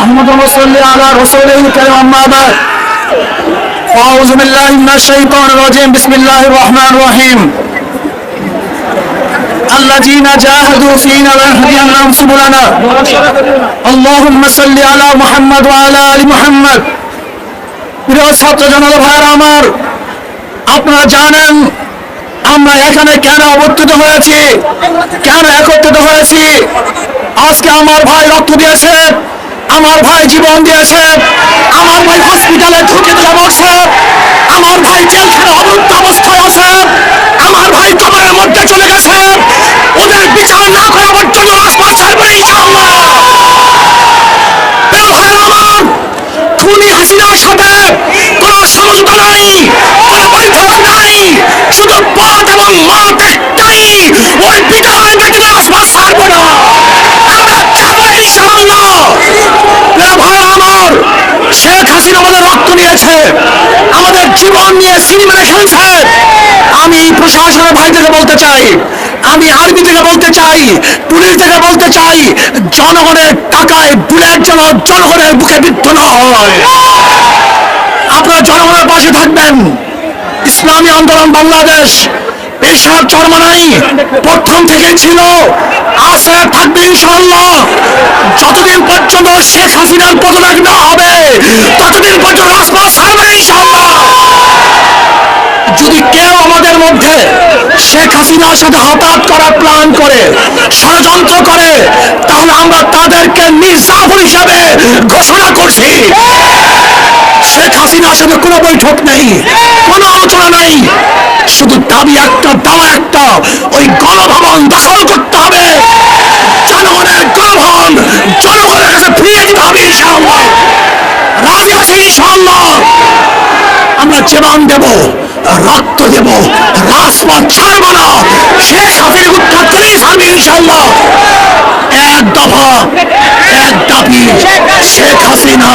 محمد وصل على رسوله الكريم أما بعد أعوذ بالله من الشيطان الرجيم بسم الله الرحمن الرحيم الذين جاهدوا فينا لنهدينهم سبلنا اللهم صل على محمد وعلى آل محمد প্রিয় ছাত্র জনতা ভাইয়ের আমার আপনারা জানেন আমরা এখানে কেন অবস্থিত হয়েছি কেন একত্রিত হয়েছি আজকে আমার ভাই রক্ত দিয়েছে আমার ভাই জীবন দিয়েছে, আমার ভাই হসপিটালে ঢুকে দিয়ে মরছে, আমার ভাই জেলখানে অবরুদ্ধ অবস্থায় আছে, আমার ভাই কবরের মধ্যে চলে গেছে, ওদের বিচার না করা পর্যন্ত রাজপথ ছাড়বে না, ইনশাআল্লাহ প্রিয় ভাইয়েরা আমার খুনি হাসিনার সাথে কোন সমঝোতা নাই কোন বৈঠক নাই শুধু পথ এবং মত একটাই ওই বিদায় ব্যক্তি আসবাস ছাড়বো না আমরা যাব ইনশাআল্লাহ প্রিয় ভাই আমার শেখ আমাদের রক্ত নিয়েছে। আমাদের জীবন নিয়ে সিনেমা খেলছে আমি প্রশাসনের ভাই থেকে বলতে চাই, আমি আর্মি থেকে বলতে চাই, পুলিশ থেকে বলতে চাই, জনগণের টাকায় বুলেট যেন জনগণের বুকে বিদ্ধ না হয়। আপনারা জনগণের পাশে থাকবেন। ইসলামী আন্দোলন বাংলাদেশ এসব চরমানাই প্রথম থেকে ছিল। আছে থাকবে ইনশাআল্লাহ। যতদিন পর্যন্ত শেখ হাসিনার পদত্যাগ না হবে ততদিন পর্যন্ত রাজপথ ছাড়বে ইনশাআল্লাহ যদি কেউ আমাদের মধ্যে শেখ হাসিনার সাথে হঠাৎ করার প্ল্যান করে, ষড়যন্ত্র করে, তাহলে আমরা তাদেরকে মির্জাফর হিসাবে ঘোষণা করছি। শেখ হাসিনার সাথে কোনো বৈঠক নেই, কোনো আলোচনা নেই। শুধু দাবি একটা, দাওয়া একটা, ওই গণভবন দখল করতে হবে জনগণের গণভবন জনগণের কাছে ফিরিয়ে দিতে হবে ইনশাআল্লাহ রাজি আছে ইনশাআল্লাহ আমরা জীবন দেব, রক্ত দেব, রাজপথ ছাড়বো না। শেখ হাসিনা উত্তর চলেই ছাড়বে ইনশাল্লাহ এক দফা, এক দাবি, শেখ হাসিনা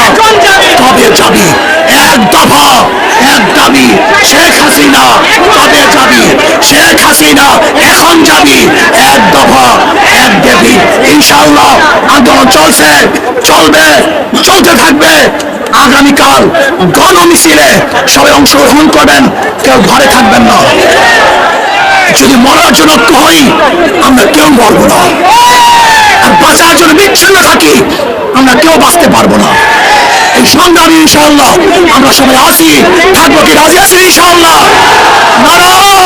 কবে যাবি। এক দফা, এক দাবি, শেখ হাসিনা কবে যাবি। শেখ হাসিনা এখন যাবি। এক দফা, এক দেবী ইনশাল্লাহ আন্দোলন চলছে, চলবে, চলতে থাকবে। আগামীকাল গণ মিছিলে সবাই অংশগ্রহণ করবেন, কেউ ঘরে থাকবেন না। যদি মরার জন্য ঐক্য হই আমরা কেউ মরবো না। আর বাঁচার জন্য বিচ্ছিন্ন থাকি, আমরা কেউ বাঁচতে পারব না। এই সংগ্রামী ইনশাআল্লাহ, আমরা সবাই আসি, থাকব কি রাজি আছি ইনশাআল্লাহ? নারায়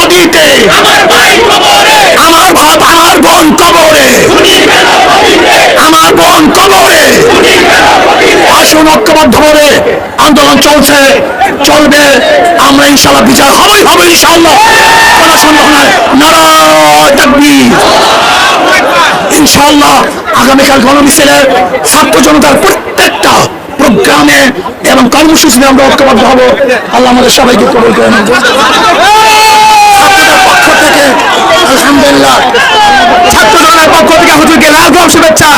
গদিতে আমার ভাব আমার বোন কবরে। আমার বোন কবরে। আসুন ঐক্যবদ্ধ ভাবে আন্দোলন চলছে চলবে। আমরা ইনশাল্লাহ বিচার হবেই হবে ইনশাল্লাহ। কোনো সন্দেহ নাই। নারায় ইনশাল্লাহ আগামীকাল গণমিছিলে ছাত্র জনতার প্রত্যেকটা প্রোগ্রামে এবং কর্মসূচিতে আমরা ঐক্যবদ্ধ হব। আল্লাহ আমাদের সবাইকে কবল করে নেব আলহামদুলিল্লাহ। ছাত্র দলের পক্ষ থেকে হুজুরকে লাভ শুভেচ্ছা।